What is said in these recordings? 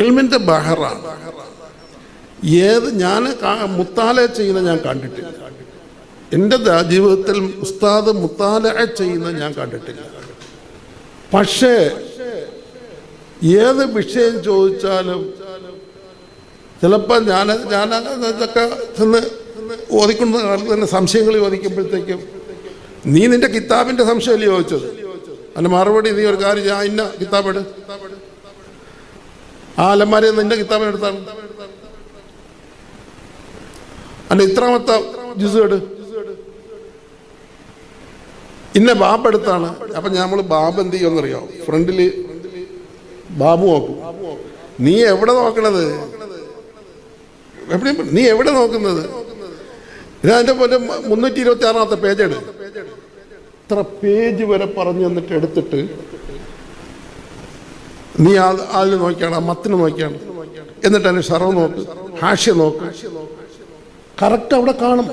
ഇൽമിന്റെ ബഹറാണ്. ഏത് ഞാൻ മുത്താല ചെയ്യുന്ന ഞാൻ കണ്ടിട്ടില്ല. എന്റെ ജീവിതത്തിൽ ഉസ്താദ് മുത്താല ചെയ്യുന്ന ഞാൻ കണ്ടിട്ടില്ല. പക്ഷേ ഏത് വിഷയം ചോദിച്ചാലും ചിലപ്പോൾ ഞാൻ ഞാൻ ഇതൊക്കെ ചെന്ന് ഓതിക്കുന്ന കാലത്ത് തന്നെ സംശയങ്ങൾ ചോദിക്കുമ്പോഴത്തേക്കും നീ നിന്റെ കിതാബിന്റെ സംശയമല്ലേ ചോദിച്ചത്? അതിന് മറുപടി നീ ഒരു കാര്യം ഞാൻ ഇന്ന കിതാബ് എടു. ആ അലമാരി നിന്റെ കിത്താബിന് എടുത്താണ്. അല്ല ഇത്രാമത്തെ ജ്യൂസ് എടു ഇന്ന ബാബ് എടുത്താണ്. അപ്പൊ നമ്മൾ ബാബ് എന്ത് ചെയ്യുമെന്നറിയോ? ഫ്രണ്ടിൽ ബാബു നോക്കും. നീ എവിടെ നോക്കണത്? എവിടെയും നീ എവിടെ നോക്കുന്നത്? ഞാൻ അതിന്റെ പോലെ മുന്നൂറ്റി ഇരുപത്തി ആറാമത്തെ പേജ് എടു ഇത്ര പേജ് വരെ പറഞ്ഞു തന്നിട്ട് എടുത്തിട്ട് നീ ആ നോക്കിയാണ് ആ മത്തിന് നോക്കിയാണ്. എന്നിട്ട് അതിന് സർവ് നോക്ക് ഹാഷ്യ നോക്ക്. കറക്റ്റ് അവിടെ കാണും.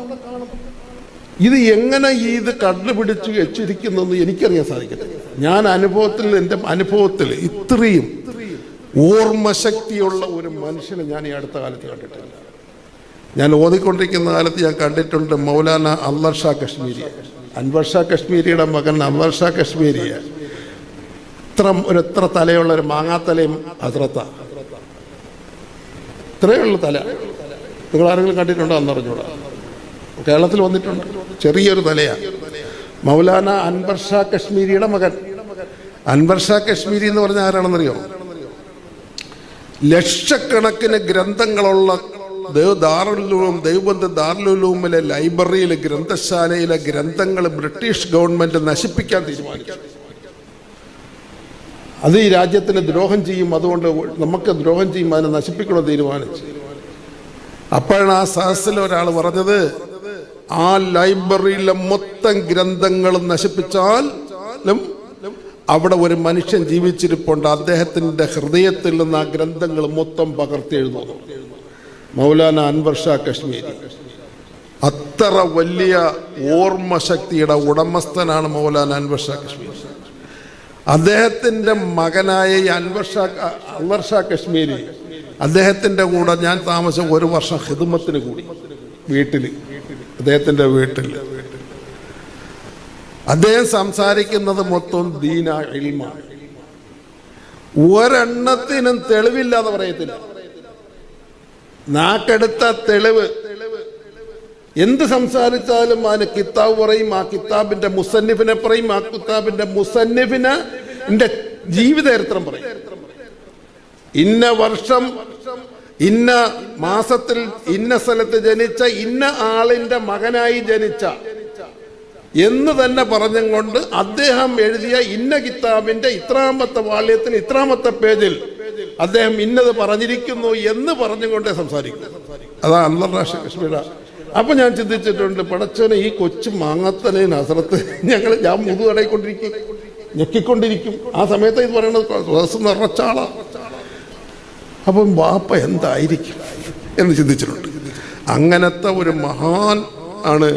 ഇത് എങ്ങനെ ഇത് കണ്ടുപിടിച്ച് വെച്ചിരിക്കുന്നെന്ന് എനിക്കറിയാൻ സാധിക്കത്തില്ല. ഞാൻ അനുഭവത്തിൽ എന്റെ അനുഭവത്തിൽ ഇത്രയും ഓർമ്മശക്തിയുള്ള ഒരു മനുഷ്യനെ ഞാൻ ഈ അടുത്ത കാലത്ത് കണ്ടിട്ടില്ല. ഞാൻ ഓതിക്കൊണ്ടിരിക്കുന്ന കാലത്ത് ഞാൻ കണ്ടിട്ടുണ്ട് മൗലാന അൻവർ കശ്മീരി അൻവർ കശ്മീരിയുടെ മകൻ അൻവർ കശ്മീരിയാണ് കശ്മീരിയെ. ഇത്ര ഒരു എത്ര തലയുള്ള ഒരു മാങ്ങാത്തലയും ഹസ്രത്ത ഇത്രയുള്ള തല. നിങ്ങൾ ആരെങ്കിലും കണ്ടിട്ടുണ്ടോ എന്ന് അറിഞ്ഞൂടാ കേരളത്തിൽ വന്നിട്ടുണ്ട്. ചെറിയൊരു തലയാണ് മൗലാന അൻവർ ഷാ കശ്മീരിയുടെ മകൻ. അൻവർ ഷാ കശ്മീരി എന്ന് പറഞ്ഞ ആരാണെന്നറിയോ? ലക്ഷക്കണക്കിന് ഗ്രന്ഥങ്ങളുള്ള ദാറുലും ദൈവബന്ധ ദാറുലൂമിലെ ലൈബ്രറിയിലെ ഗ്രന്ഥശാലയിലെ ഗ്രന്ഥങ്ങൾ ബ്രിട്ടീഷ് ഗവൺമെന്റ് നശിപ്പിക്കാൻ തീരുമാനിച്ചു. അത് ഈ രാജ്യത്തിന് ദ്രോഹം ചെയ്യും. അതുകൊണ്ട് നമുക്ക് ദ്രോഹം ചെയ്യും. അതിനെ നശിപ്പിക്കണം തീരുമാനിച്ചു. അപ്പോഴാണ് ആ സഹസിൽ ഒരാൾ പറഞ്ഞത് ആ ലൈബ്രറിയിലെ മൊത്തം ഗ്രന്ഥങ്ങളും നശിപ്പിച്ചാലും അവിടെ ഒരു മനുഷ്യൻ ജീവിച്ചിരിപ്പുണ്ട്. അദ്ദേഹത്തിന്റെ ഹൃദയത്തിൽ നിന്ന് ആ ഗ്രന്ഥങ്ങൾ മൊത്തം പകർത്തി എഴുതുന്നു. മൗലാന അൻവർ ഷാ കശ്മീരി. അത്ര വലിയ ഓർമ്മശക്തിയുടെ ഉടമസ്ഥനാണ് മൗലാന അൻവർ ഷാ കശ്മീരി. അദ്ദേഹത്തിന്റെ മകനായ ഈ അൻവർ ഷാ കശ്മീരി അദ്ദേഹത്തിന്റെ കൂടെ ഞാൻ താമസം ഒരു വർഷം ഹിതുമത്തിന് കൂടി വീട്ടിൽ അദ്ദേഹത്തിന്റെ വീട്ടിൽ അദ്ദേഹം സംസാരിക്കുന്നത് മൊത്തം ദീന ഇൽമാണ്. ഒരെണ്ണത്തിനും തെളിവില്ലാതെ പറയത്തില്ല. നാക്കെടുത്ത തെളിവ്. എന്ത് സംസാരിച്ചാലും അതിന് കിതാബ് പറയും ആ കിതാബിന്റെ മുസന്നിഫിനെ പറയും ആ കിതാബിന്റെ മുസന്നിഫിന് എന്റെ ജീവിതചരിത്രം പറയും. ഇന്ന വർഷം ഇന്ന മാസത്തിൽ ഇന്ന സ്ഥലത്ത് ജനിച്ച ഇന്ന ആളിന്റെ മകനായി ജനിച്ച എന്ന് തന്നെ പറഞ്ഞും കൊണ്ട് അദ്ദേഹം എഴുതിയ ഇന്ന കിതാബിന്റെ ഇത്രാമത്തെ വാല്യത്തിൽ ഇത്രാമത്തെ പേജിൽ അദ്ദേഹം ഇന്നത് പറഞ്ഞിരിക്കുന്നു എന്ന് പറഞ്ഞുകൊണ്ടേ സംസാരിക്കുന്നു അതാ അന്താരാഷ്ട്ര കശ്മീര. അപ്പൊ ഞാൻ ചിന്തിച്ചിട്ടുണ്ട് പടച്ചവനെ ഈ കൊച്ചു മാങ്ങത്തനെ നസറത്ത് ഞങ്ങൾ ഞാൻ മുതുകടയിക്കൊണ്ടിരിക്കും. ഞെക്കിക്കൊണ്ടിരിക്കും. ആ സമയത്ത് ഇത് പറയുന്നത് സദസ് നിറച്ചാള അപ്പം വാപ്പ എന്തായിരിക്കും എന്ന് ചിന്തിച്ചിട്ടുണ്ട്. അങ്ങനത്തെ ഒരു മഹാൻ ആണ്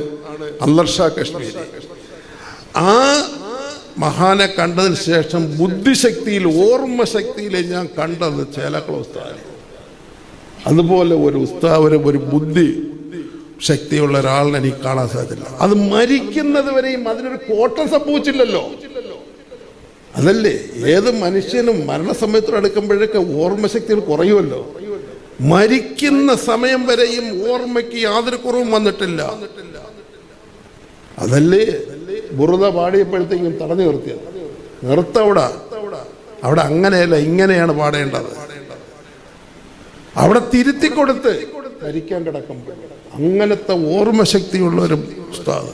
അന്തർഷാ കശ്മീരി. ആ മഹാനെ കണ്ടതിന് ശേഷം ബുദ്ധിശക്തിയിൽ ഓർമ്മശക്തിയിൽ ഞാൻ കണ്ടത് ചേലക്കള അതുപോലെ ഒരു ഉസ്താദ് ഒരു ഒരു ബുദ്ധി ശക്തിയുള്ള ഒരാളിനെ എനിക്ക് കാണാൻ സാധിച്ചില്ല അത് മരിക്കുന്നത് വരെയും അതിനൊരു കോട്ടം സംഭവിച്ചില്ലല്ലോ. അതല്ലേ? ഏത് മനുഷ്യനും മരണസമയത്തോട് അടുക്കുമ്പോഴൊക്കെ ഓർമ്മശക്തികൾ കുറയുമല്ലോ. മരിക്കുന്ന സമയം വരെയും ഓർമ്മയ്ക്ക് യാതൊരു കുറവും വന്നിട്ടില്ല. അതല്ലേ? ബുറുത പാടിയപ്പോഴത്തേക്കും തടഞ്ഞു നിർത്തിയത്. നിർത്തവിടെ അവിടെ. അങ്ങനെയല്ല ഇങ്ങനെയാണ് പാടേണ്ടത്. അവിടെ തിരുത്തി കൊടുത്ത് മരിക്കാൻ കിടക്കുമ്പോൾ അങ്ങനത്തെ ഓർമ്മശക്തിയുള്ള ഒരു ഉസ്താദ്.